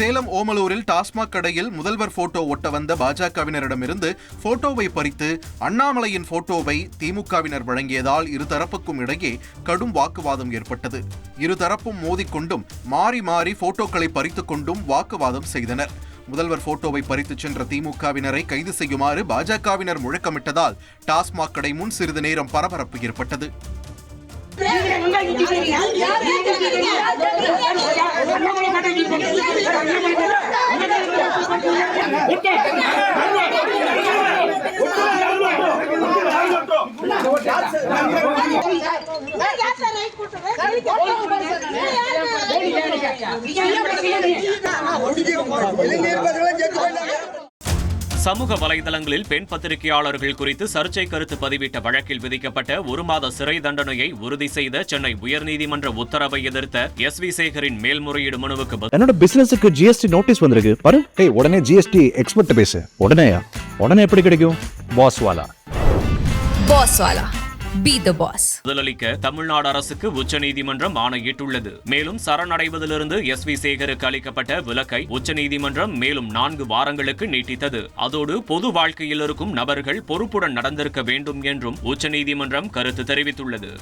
சேலம் ஓமலூரில் டாஸ்மாக் கடையில் முதல்வர் போட்டோ ஒட்ட வந்த பாஜகவினரிடமிருந்து போட்டோவை பறித்து அண்ணாமலையின் போட்டோவை திமுகவினர் வழங்கியதால் இருதரப்புக்கும் இடையே கடும் வாக்குவாதம் ஏற்பட்டது. இருதரப்பும் மோதிக்கொண்டும் மாறி மாறி போட்டோக்களை பறித்துக் கொண்டும் வாக்குவாதம் செய்தனர். முதல்வர் போட்டோவை பறித்துச் சென்ற திமுகவினரை கைது செய்யுமாறு பாஜகவினர் முழக்கமிட்டதால் டாஸ்மாக் கடை முன் சிறிது நேரம் பரபரப்பு ஏற்பட்டது. இளைஞர் சமூக வலைதளங்களில் பெண் பத்திரிகையாளர்கள் குறித்து சர்ச்சை கருத்து பதிவிட்ட வழக்கில் விதிக்கப்பட்ட ஒரு மாத சிறை தண்டனையை உறுதி செய்த சென்னை உயர்நீதிமன்ற உத்தரவை எதிர்த்த எஸ் வி சேகரின் மேல்முறையீடு மனுவுக்கு என்னோட பிசினஸுக்கு ஜிஎஸ்டி நோட்டீஸ் வந்திருக்கு. பாரு. ஏய் உடனே ஜிஎஸ்டி எக்ஸ்பர்ட் பேசு. உடனேயா? உடனே எப்படி கிடைக்கும்? பாஸ் வாலா. பி த பாஸ் பதிலளிக்க தமிழ்நாடு அரசுக்கு உச்சநீதிமன்றம் ஆணையிட்டுள்ளது. மேலும் சரணடைவதிலிருந்து எஸ் வி சேகருக்கு அளிக்கப்பட்ட விலக்கை உச்சநீதிமன்றம் மேலும் நான்கு வாரங்களுக்கு நீட்டித்தது. அதோடு பொது வாழ்க்கையில் இருக்கும் நபர்கள் பொறுப்புடன் நடந்திருக்க வேண்டும் என்றும் உச்சநீதிமன்றம் கருத்து தெரிவித்துள்ளது.